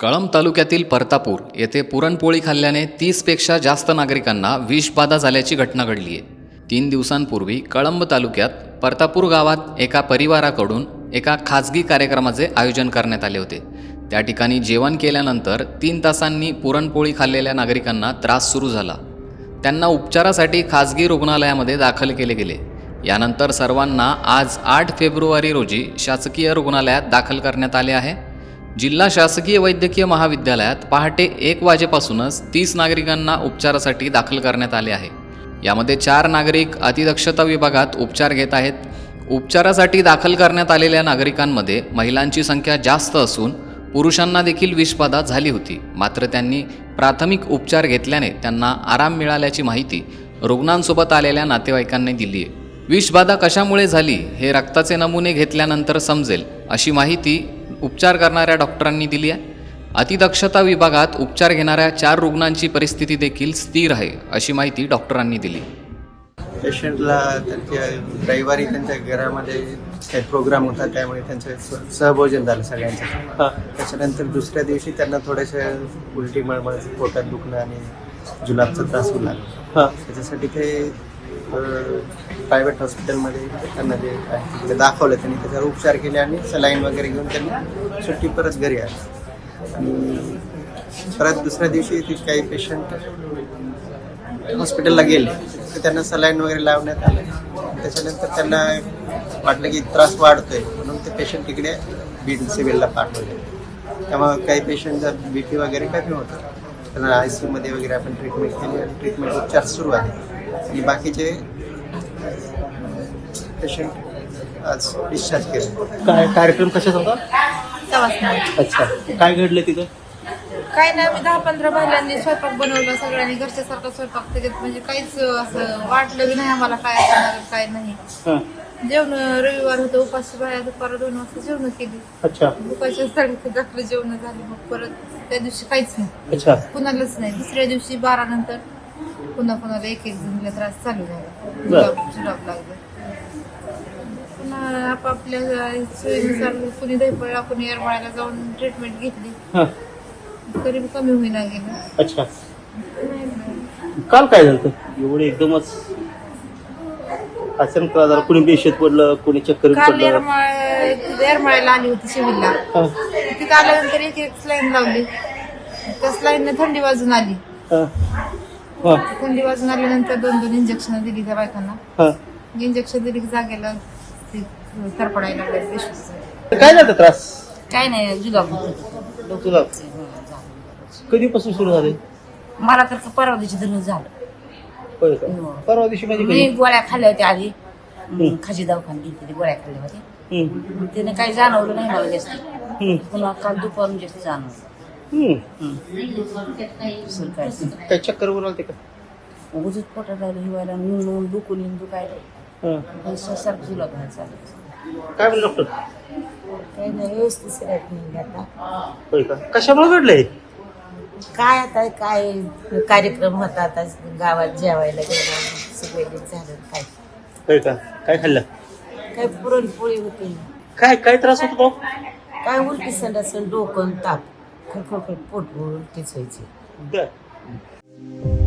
कळंब तालुक्यातील परतापूर येथे पुरणपोळी खाल्ल्याने तीसपेक्षा जास्त नागरिकांना विषबाधा झाल्याची घटना घडली आहे. तीन दिवसांपूर्वी कळंब तालुक्यात परतापूर गावात एका परिवाराकडून एका खाजगी कार्यक्रमाचे आयोजन करण्यात आले होते. त्या ठिकाणी जेवण केल्यानंतर तीन तासांनी पुरणपोळी खाल्लेल्या नागरिकांना त्रास सुरू झाला. त्यांना उपचारासाठी खाजगी रुग्णालयामध्ये दाखल केले गेले. यानंतर सर्वांना आज आठ फेब्रुवारी रोजी शासकीय रुग्णालयात दाखल करण्यात आले आहे. जिल्हा शासकीय वैद्यकीय महाविद्यालयात पहाटे एक वाजेपासूनच तीस नागरिकांना उपचारासाठी दाखल करण्यात आले आहे. यामध्ये चार नागरिक अतिदक्षता विभागात उपचार घेत आहेत. उपचारासाठी दाखल करण्यात आलेल्या नागरिकांमध्ये महिलांची संख्या जास्त असून पुरुषांना देखील विषबाधा झाली होती. मात्र त्यांनी प्राथमिक उपचार घेतल्याने त्यांना आराम मिळाल्याची माहिती रुग्णांसोबत आलेल्या नातेवाईकांनी दिली आहे विषबाधा कशामुळे झाली हे रक्ताचे नमुने घेतल्यानंतर समजेल अशी माहिती उपचार करणाऱ्या डॉक्टरांनी दिली आहे. अतिदक्षता विभागात उपचार घेणाऱ्या चार रुग्णांची परिस्थिती देखील स्थिर आहे अशी माहिती डॉक्टरांनी दिली. पेशंटला त्यांच्या रविवारी त्यांच्या घरामध्ये काही प्रोग्राम होता त्यामुळे त्यांचं स- सहभोजन झालं त्यांचं त्याच्यानंतर दुसऱ्या दिवशी त्यांना थोडंसं उलटी मळमळ पोटात दुखणं आणि जुलाबचा त्रास होऊ लागला. त्याच्यासाठी ते प्रायव्हेट हॉस्पिटलमध्ये त्यांना जे आहे तिकडे दाखवलं त्यांनी त्याच्यावर उपचार केले आणि सलाईन वगैरे घेऊन त्यांनी सुट्टी परत घरी आली. आणि परत दुसऱ्या दिवशी ते काही पेशंट हॉस्पिटलला गेले. तर त्यांना सलाईन वगैरे लावण्यात आलं. त्याच्यानंतर त्यांना वाटलं की त्रास वाढतोय म्हणून ते पेशंट तिकडे बीड सिव्हिलला पाठवले. त्यामुळे काही पेशंटचा बी पी वगैरे कमी होतं त्यांना आय सीमध्ये वगैरे आपण ट्रीटमेंट केली आणि ट्रीटमेंट उपचार सुरू आहे आणि बाकीचे पेशंट आज डिस्चार्ज केले काय कार्यक्रम कशाचा होता अच्छा. काय घडलं तिथं? काय नाही आम्ही दहा पंधरा महिलांनी स्वयंपाक बनवला सगळ्यांनी घरच्यासारखा स्वयंपाक त्याच्यात म्हणजे काहीच असं वाटलं बी नाही आम्हाला काय असणार काय नाही. हां. जेवण रविवार होतं उपाशी बाया दुपार दोन वाजता जेवण केली. अच्छा. दुपारच्या साडे आपलं जेवण झाली मग परत त्या दिवशी काहीच नाही. अच्छा. कुणालाच नाही. दुसऱ्या दिवशी बारा नंतर पुन्हा कुणाला एक एक जणला त्रास चालू झाला. जुलाब जुलाब लागलं. पुन्हा आपापल्या सोयीनुसार कुणी दहीपळा कुणी येरमाळ्याला जाऊन ट्रीटमेंट घेतली. तरी कमी होईना गेलं. अच्छा. काल काय झालं? एवढं एकदमच अचानक झाला. कुणी बेशेत पडलं कुणी चक्कर काल पडलं? येरमाळ येरमाळ्याला आली होती हां. तिथं आल्यानंतर एक एक स्लाईन लावली त्या स्लाईन थंडी वाजून आली. हां. थंडी वाजून आल्यानंतर दोन दोन इंजेक्शन दिली त्या बायकांना. हां. इंजेक्शन दिली की जागेला ते तरपडायला लागले पेशंटचं. काय झालं त्रास? काय नाही जुलाब तुला कधीपासून सुरू झाले? मला तर परवा दिवशी धरून झालं. होय का? परवा दिवशी म्हणजे मी कधी गोळ्या खाल्ल्या होत्या आधी. खाजी दवाखान्यात गेली होती गोळ्या खाल्ल्या होत्या. हम्म, त्याने काही जाणवलं नाही मला जास्त. हम्म, पुन्हा काल दुपारून जास्त जाणवलं. काय. काय चक्कर वर आलते का? उजूच पोटात राहिलं हिवायला नून दुखून येऊन दुखायला हां. सारखं जुला चालू काय म्हणलं डॉक्टर? काही नाही व्यवस्थित नाही आता होय का? कशामुळे घडलंय? काय आता काय कार्यक्रम होता आता गावात जेवायला गेला सगळे झालं काय? होय का? काय खाल्लं? काय पुरणपोळी होती. काय काय त्रास होतो तो काय उलटी संडास डोकं ताप. खडखड पोट उलटीच व्हायची. बर.